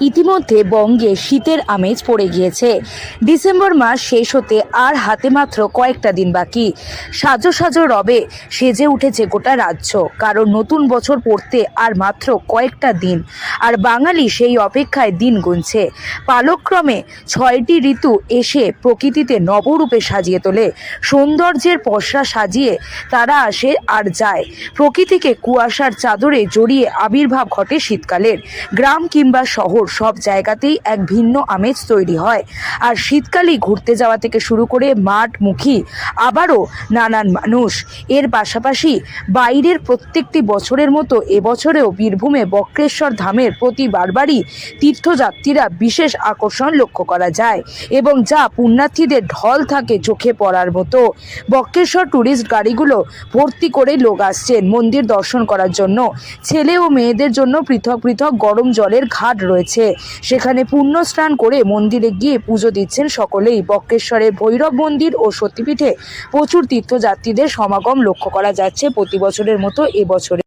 ইতিমধ্যে বঙ্গে শীতের আমেজ পড়ে গিয়েছে। ডিসেম্বর মাস শেষ হতে আর হাতে মাত্র কয়েকটা দিন বাকি। সাজো সাজো রবে সেজে উঠেছে গোটা রাজ্য, কারণ নতুন বছর পড়তে আর মাত্র কয়েকটা দিন। আর বাঙালি সেই অপেক্ষায় দিন গুনছে। পালক্রমে ছয়টি ঋতু এসে প্রকৃতিতে নবরূপে সাজিয়ে তোলে। সৌন্দর্যের পসরা সাজিয়ে তারা আসে আর যায়। প্রকৃতিকে কুয়াশার চাদরে জড়িয়ে আবির্ভাব ঘটে শীতকালের। গ্রাম কিংবা সব জায়গাতেই এক ভিন্ন আমেজ তৈরি হয়। আর শীতকালেই ঘুরতে যাওয়া থেকে শুরু করে মাঠ মুখী আবারও নানান মানুষ। এর পাশাপাশি বাইরের প্রত্যেকটি বছরের মতো এবছরেও বীরভূমে বক্রেশ্বর ধামের প্রতি বারবারই তীর্থযাত্রীরা বিশেষ আকর্ষণ লক্ষ্য করা যায় এবং যা পুণ্যার্থীদের ঢল থাকে চোখে পড়ার মতো। বক্রেশ্বর ট্যুরিস্ট গাড়িগুলো ভর্তি করে লোক আসছেন মন্দির দর্শন করার জন্য। ছেলে ও মেয়েদের জন্য পৃথক পৃথক গরম জলের ঘাট রয়েছে। সেখানে পূর্ণ স্নান করে মন্দিরে গিয়ে পুজো দিচ্ছেন সকলেই। বক্রেশ্বরের ভৈরব মন্দির ও সতীপীঠে প্রচুর তীর্থযাত্রীদের সমাগম লক্ষ্য করা যাচ্ছে প্রতি বছরের মতো এবছরে